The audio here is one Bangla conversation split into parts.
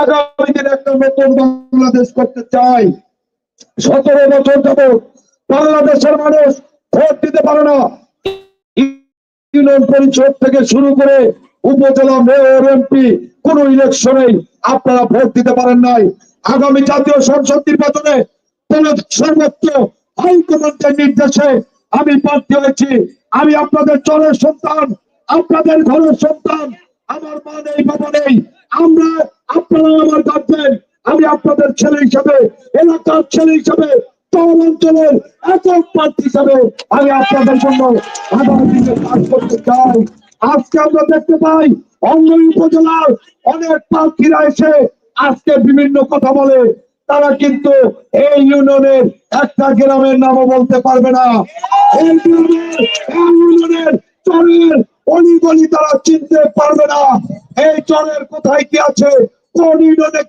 আগামী দিনে একটা নতুন বাংলাদেশ করতে চাই। সতেরো বছর যাব বাংলাদেশের মানুষ ভোট দিতে পারে না। ইউনিয়ন পরিষদ থেকে শুরু করে উপজেলা মেয়র, এমপি, কোন ইলেকশনেই আপনারা ভোট দিতে পারেন নাই। আগামী জাতীয় সংসদ নির্বাচনে সর্বোচ্চ হাইকমান্ডের নির্দেশে আমি প্রার্থী হয়েছি। আমি আপনাদের চরের সন্তান, আপনাদের ঘরের সন্তান। আমার মা নেই বাবা নেই। আমরা আপনারা আমার গার্জেন আমি আপনাদের ছেলে হিসাবে, এলাকার ছেলে হিসাবে চর অঞ্চলের আমি আপনাদের জন্য কাজ করতে চাই। আজকে আমরা দেখতে পাই উপজেলার অনেক আজকে বিভিন্ন কথা বলে। তারা কিন্তু এই ইউনিয়নের একটা গ্রামের নামও বলতে পারবে না। এই এই ইউনিয়নের চরের অলিগলি তারা চিনতে পারবে না। এই চরের কোথায় কি আছে? কোন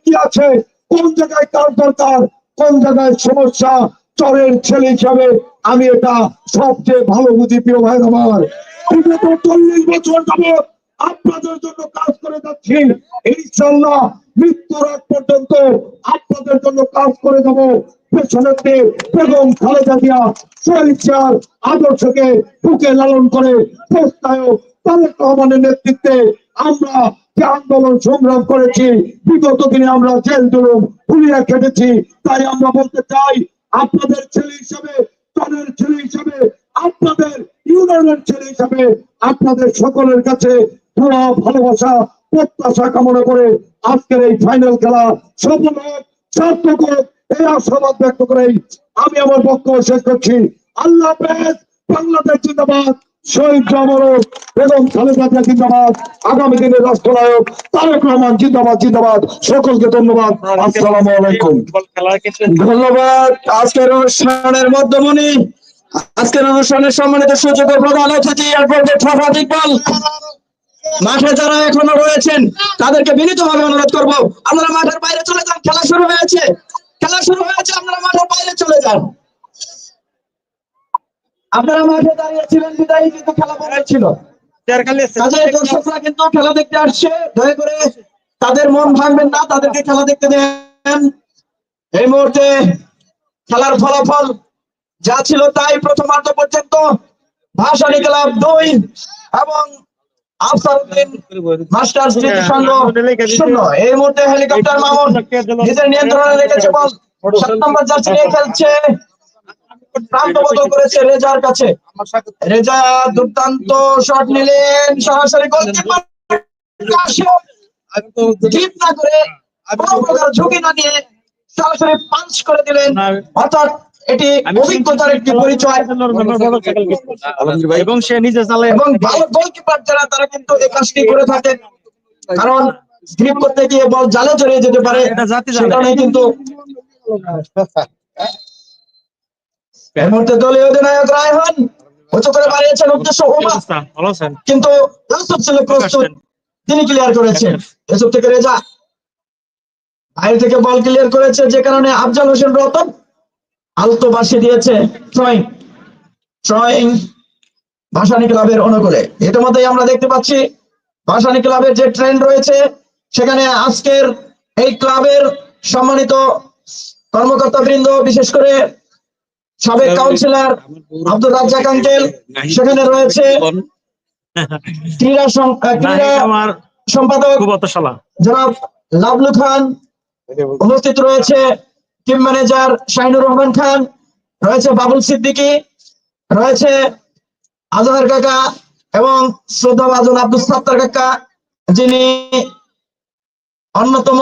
কি আছে? কোন জায়গায় কার দরকার? কোন জায়গায় সমস্যা? চরের ছেলে হিসাবে আমি এটা সবচেয়ে ভালো বুঝি, প্রিয় ভাই আমার। চল্লিশ বছর আপনাদের জন্য কাজ করে যাচ্ছি। ইনশাল্লাহ মৃত্যুর আগ পর্যন্ত আপনাদের জন্য কাজ করে শহীদ আদর্শকে লালন করে নেতৃত্বে আমরা আন্দোলন সংগ্রাম করেছি, বিগত দিনে আমরা জেল জুলুম পুলিয়া খেটেছি, তাই আমরা বলতে চাই, আপনাদের ছেলে হিসাবে দলের ছেলে হিসাবে, আপনাদের ইউনিয়নের ছেলে হিসাবে, আপনাদের সকলের কাছে দোয়া, ভালোবাসা, প্রত্যাশা কামনা করে আজকের এই ফাইনাল খেলা সফল হোক, সার্থক হোক, এই আশাবাদ ব্যক্ত করেই আমি আমার বক্তব্য শেষ করছি। আল্লাহ বাংলাদেশ জিন্দাবাদ। সম্মানিত প্রধান অতিথি ইকবাল। মাঠে যারা এখনও রয়েছেন, তাদেরকে বিনীতভাবে অনুরোধ করব, আপনারা মাঠের বাইরে চলে যান, খেলা শুরু হয়েছে। খেলা শুরু হয়েছে, আপনারা মাঠের বাইরে চলে যান। আপনারা মাঠে দাঁড়িয়ে ছিলেন বিদায়ী কিন্তু খেলা বন্ধ ছিল। দর্শকরা কিন্তু খেলা দেখতে আসছে। দয়া করে তাদের মন ভাঙবেন না তাদেরকে খেলা দেখতে দেন। এই মুহূর্তে খেলার ফলাফল যা ছিল তাই প্রথমার্ধ পর্যন্ত ভাসানী ক্লাব দুই এবং আফসারউদ্দিন মাস্টার স্মৃতি সংঘ শূন্য। এই মুহূর্তে হেলিকপ্টার মামুন নিজের নিয়ন্ত্রণে রেখেছে বল। সাত নম্বর জার্সি নিয়ে খেলছে করেছে রেজার কাছে। রেজা দুর্দান্ত শট নিলেন সরাসরি গোলকিপার না করে কোনো প্রকার ঝুঁকি না নিয়ে সরাসরি পাঞ্চ করে দিলেন। অর্থাৎ এটি অভিজ্ঞতার একটি পরিচয়। এবং সে নিজে চালায় এবং ভালো গোলকিপার যারা তারা কিন্তু এই কাজটি করে থাকেন। কারণ গ্রিপ করতে গিয়ে বল জালে জড়িয়ে যেতে পারে কিন্তু এই মুহূর্তে দলীয় অধিনায়ক রায়হান উঁচু করে বাড়িয়েছেন উদ্দেশ্য কিন্তু ইউসুফ ছিল প্রস্তুত। তিনি ক্লিয়ার করেছেন। ইউসুফ থেকে রেজা। বাইরে থেকে বল ক্লিয়ার করেছে যে কারণে আফজাল হোসেন রতন আলতো বাসি দিয়েছে ট্রয়িং। ট্রয়িং ভাসানী ক্লাবের অনুকূলে। ইতিমধ্যেই আমরা দেখতে পাচ্ছি ভাসানী ক্লাবের যে ট্রেন্ড রয়েছে সেখানে আজকের এই ক্লাবের সম্মানিত কর্মকর্তা বৃন্দ বিশেষ করে সাবেক কাউন্সিলর আব্দুর রাজ্জাক আঙ্কেল সেখানে রয়েছে ক্রীড়া ক্রীড়া সম্পাদক জনাব লাবলু খান উপস্থিত রয়েছে টিম ম্যানেজার শাহিনুর রহমান খান রয়েছে বাবুল সিদ্দিকী রয়েছে আজহার কাকা এবং শ্রদ্ধা বাজন আব্দুল সাত্তার কাকা যিনি অন্যতম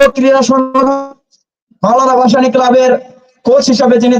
ক্রীড়া সংগঠন মাওলানা ভাসানী ক্লাবের কোচ হিসাবে যিনি